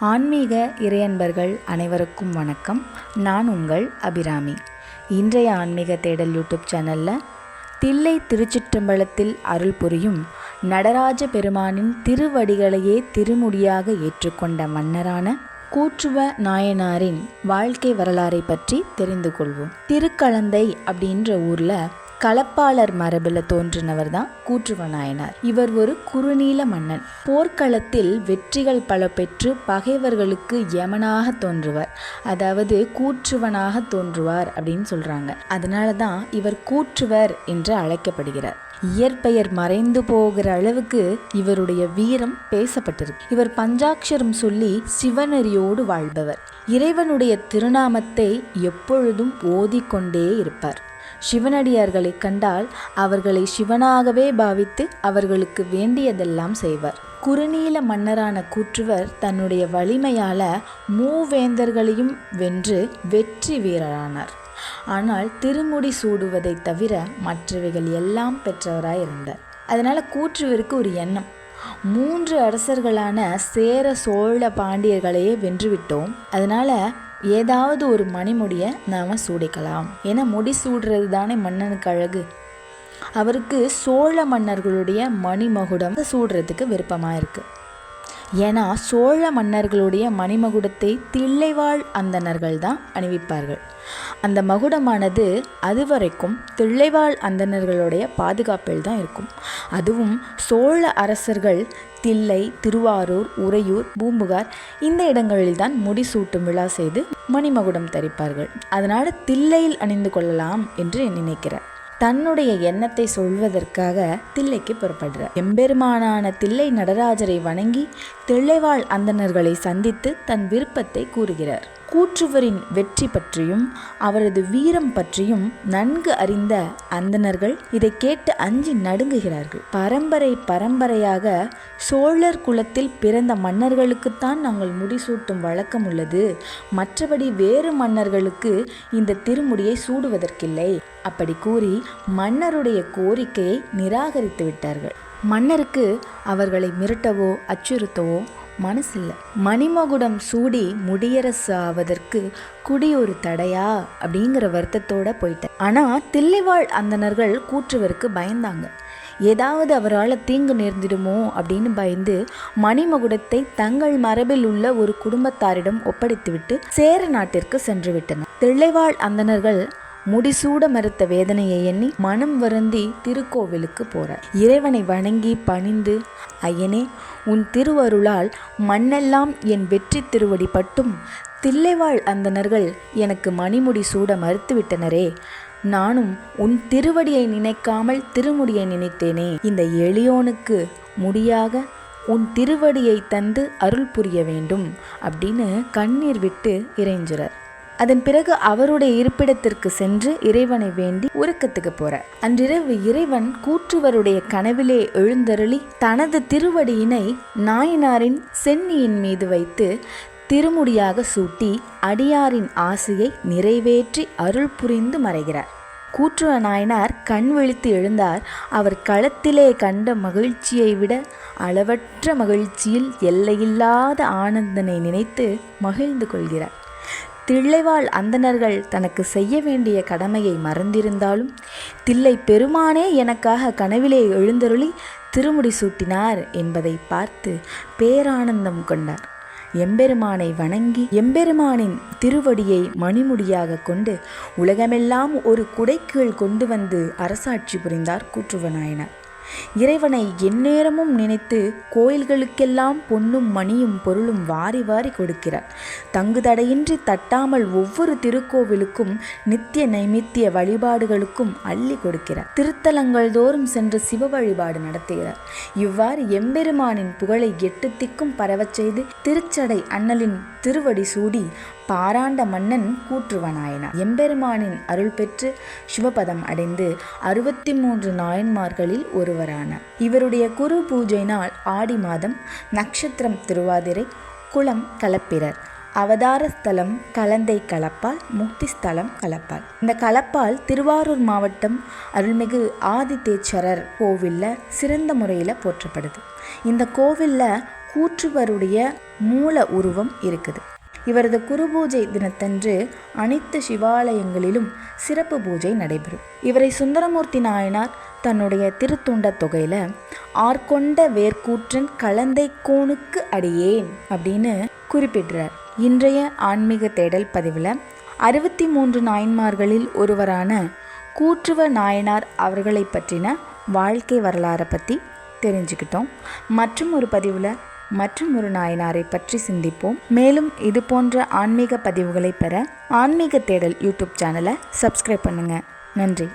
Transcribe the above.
ஆன்மீக இறையன்பர்கள் அனைவருக்கும் வணக்கம். நான் உங்கள் அபிராமி. இன்றைய ஆன்மீக தேடல் யூடியூப் சேனலில் தில்லை திருச்சிற்றம்பலத்தில் அருள் புரியும் நடராஜ பெருமானின் திருவடிகளையே திருமுடியாக ஏற்றுக்கொண்ட மன்னரான கூற்றுவ நாயனாரின் வாழ்க்கை வரலாறை பற்றி தெரிந்து கொள்வோம். திருக்கலந்தை அப்படின்ற ஊரில் களப்பாளர் மரபில் தோன்றினவர் தான் கூற்றுவ நாயனார் இவர் ஒரு குறுநீல மன்னன். போர்க்களத்தில் வெற்றிகள் பல பெற்று பகைவர்களுக்கு யமனாக தோன்றுவர். அதாவது கூற்றுவனாக தோன்றுவார் அப்படின்னு சொல்கிறாங்க அதனால தான் இவர் கூற்றுவர் என்று அழைக்கப்படுகிறார். இயற்பெயர் மறைந்து போகிற அளவுக்கு இவருடைய வீரம் பேசப்பட்டிருக்கு. இவர் பஞ்சாட்சரம் சொல்லி சிவநெறியோடு வாழ்பவர். இறைவனுடைய திருநாமத்தை எப்பொழுதும் ஓதிக்கொண்டே இருப்பார். சிவனடியார்களை கண்டால் அவர்களை சிவனாகவே பாவித்து அவர்களுக்கு வேண்டியதெல்லாம் செய்வர். குறுநீல மன்னரான கூற்றுவர் தன்னுடைய வலிமையால மூவேந்தர்களையும் வென்று வெற்றி வீரரானார். ஆனால் திருமுடி சூடுவதை தவிர மற்றவைகள் எல்லாம் பெற்றவராய் இருந்தார் அதனால கூற்றுவருக்கு ஒரு எண்ணம். மூன்று அரசர்களான சேர சோழ பாண்டியர்களையே வென்றுவிட்டோம். அதனால ஏதாவது ஒரு மணிமுடியை நாம் சூடிக்கலாம். ஏன்னா முடி சூடுறது தானே மன்னனுக்கு அழகு. அவருக்கு சோழ மன்னர்களுடைய மணிமகுடம் சூடுறதுக்கு விருப்பமாக இருக்குது ஏன்னா சோழ மன்னர்களுடைய மணிமகுடத்தை தில்லைவாழ் அந்தணர்கள் தான் அணிவிப்பார்கள். அந்த மகுடமானது அதுவரைக்கும் தில்லைவாழ் அந்தணர்களுடைய பாதுகாப்பில் தான் இருக்கும். அதுவும் சோழ அரசர்கள் தில்லை திருவாரூர் உறையூர் பூம்புகார் இந்த இடங்களில் தான் முடிசூட்டும் விழா செய்து மணிமகுடம் தரிப்பார்கள். அதனால் தில்லையில் அணிந்து கொள்ளலாம் என்று நினைக்கிறார் தன்னுடைய எண்ணத்தை சொல்வதற்காக தில்லைக்கு புறப்படுறார். எம்பெருமானான தில்லை நடராஜரை வணங்கி தில்லைவாழ் அந்தணர்களை சந்தித்து தன் விருப்பத்தை கூறுகிறார். கூற்றுவரின் வெற்றி பற்றியும் அவரது வீரம் பற்றியும் நன்கு அறிந்த அந்தணர்கள் இதை கேட்டு அஞ்சி நடுங்குகிறார்கள். பரம்பரை பரம்பரையாக சோழர் குலத்தில் பிறந்த மன்னர்களுக்குத்தான் நாங்கள் முடிசூட்டும் வழக்கம் உள்ளது. மற்றபடி வேறு மன்னர்களுக்கு இந்த திருமுடியை சூடுவதற்கில்லை. அப்படி கூறி மன்னருடைய கோரிக்கையை நிராகரித்து விட்டார்கள். மன்னருக்கு அவர்களை மிரட்டவோ அச்சுறுத்தவோ மனசில்லை. மணிமகுடம் சூடி முடியரசு ஆவதற்கு குடி ஒரு தடையா? அப்படிங்கிற வருத்தத்தோட போயிட்டேன். ஆனால் தில்லைவாழ் அந்தணர்கள் கூற்றுவருக்கு பயந்தாங்க. ஏதாவது அவரால் தீங்கு நேர்ந்திடுமோ? அப்படின்னு பயந்து மணிமகுடத்தை தங்கள் மரபில் உள்ள ஒரு குடும்பத்தாரிடம் ஒப்படைத்துவிட்டு சேர நாட்டிற்கு சென்று விட்டனர் தில்லைவாழ் அந்தணர்கள் முடிசூட மறுத்த வேதனையை எண்ணி மனம் வருந்தி திருக்கோவிலுக்கு போகிறார் இறைவனை வணங்கி பணிந்து ஐயனே உன் திருவருளால் மண்ணெல்லாம் என் வெற்றி திருவடி பட்டும். தில்லைவாழ் அந்தனர்கள் எனக்கு மணிமுடி சூட மறுத்துவிட்டனரே நானும் உன் திருவடியை நினைக்காமல் திருமுடியை நினைத்தேனே. இந்த எளியோனுக்கு முடியாக உன் திருவடியை தந்து அருள் புரிய வேண்டும் அப்படின்னு கண்ணீர் விட்டு இறைஞ்சுறார். அதன் பிறகு அவருடைய இருப்பிடத்திற்கு சென்று இறைவனை வேண்டி உறக்கத்துக்கு போறார் அன்றிரவு இறைவன் கூற்றுவருடைய கனவிலே எழுந்தருளி தனது திருவடியினை நாயனாரின் சென்னியின் மீது வைத்து திருமுடியாக சூட்டி அடியாரின் ஆசையை நிறைவேற்றி அருள் புரிந்து மறைகிறார். கூற்றுவ நாயனார் கண் விழித்து எழுந்தார். அவர் களத்திலே கண்ட மகிழ்ச்சியை விட அளவற்ற மகிழ்ச்சியில் எல்லையில்லாத ஆனந்தனை நினைத்து மகிழ்ந்து கொள்கிறார். தில்லைவாழ் அந்தணர்கள் தனக்கு செய்ய வேண்டிய கடமையை மறந்திருந்தாலும் தில்லை பெருமானே எனக்காக கனவிலே எழுந்தருளி திருமுடி சூட்டினார் என்பதை பார்த்து பேரானந்தம் கொண்டார். எம்பெருமானை வணங்கி எம்பெருமானின் திருவடியை மணிமுடியாக கொண்டு உலகமெல்லாம் ஒரு குடைக்கீழ் கொண்டு வந்து அரசாட்சி புரிந்தார் கூற்றுவநாயனார் இறைவனை எந்நேரமும் நினைத்து கோயில்களுக்கெல்லாம் பொன்னும் மணியும் பொருளும் வாரி வாரி கொடுக்கிறார். தங்குதடையின்றி தட்டாமல் ஒவ்வொரு திருக்கோவிலுக்கும் நித்திய நைமித்திய வழிபாடுகளுக்கும் அள்ளி கொடுக்கிறார். திருத்தலங்கள் தோறும் சென்று சிவ வழிபாடு நடத்துகிறார். இவ்வாறு எம்பெருமானின் புகழை எட்டு திக்கும் பரவச் செய்து திருச்சடை அண்ணலின் திருவடி சூடி பாராண்ட மன்னன் கூற்றுவனாயனார் எம்பெருமானின் அருள் பெற்று சிவபதம் அடைந்து அறுபத்தி மூன்று நாயன்மார்களில் ஒருவரான. இவருடைய குரு பூஜை நாள் ஆடி மாதம் நட்சத்திரம் திருவாதிரை குளம் கலப்பிரர் அவதார ஸ்தலம் கலந்தை கலப்பால் முக்தி ஸ்தலம் கலப்பால். இந்த கலப்பால் திருவாரூர் மாவட்டம் அருள்மிகு ஆதித்தேச்சரர் கோவிலில் சிறந்த முறையில் போற்றப்படுது. இந்த கோவிலில் கூற்றுவருடைய மூல உருவம் இருக்குது. இவரது குரு பூஜை தினத்தன்று அனைத்து சிவாலயங்களிலும் சிறப்பு பூஜை நடைபெறும். இவரை சுந்தரமூர்த்தி நாயனார் தன்னுடைய திருத்துண்ட தொகையில ஆர்கொண்ட வேர்க்கூற்றன் கலந்தை கோணுக்கு அடியேன் அப்படின்னு குறிப்பிடுறார். இன்றைய ஆன்மீக தேடல் பதிவில் அறுபத்தி மூன்று நாயன்மார்களில் ஒருவரான கூற்றுவ நாயனார் அவர்களை பற்றின வாழ்க்கை வரலாறை பற்றி தெரிஞ்சுக்கிட்டோம். மற்றும் ஒரு பதிவில் மற்றும் ஒரு நாயனாரை பற்றி சிந்திப்போம். மேலும் இது போன்ற ஆன்மீக பதிவுகளை பெற ஆன்மீக தேடல் யூடியூப் சேனலை சப்ஸ்கிரைப் பண்ணுங்கள் நன்றி.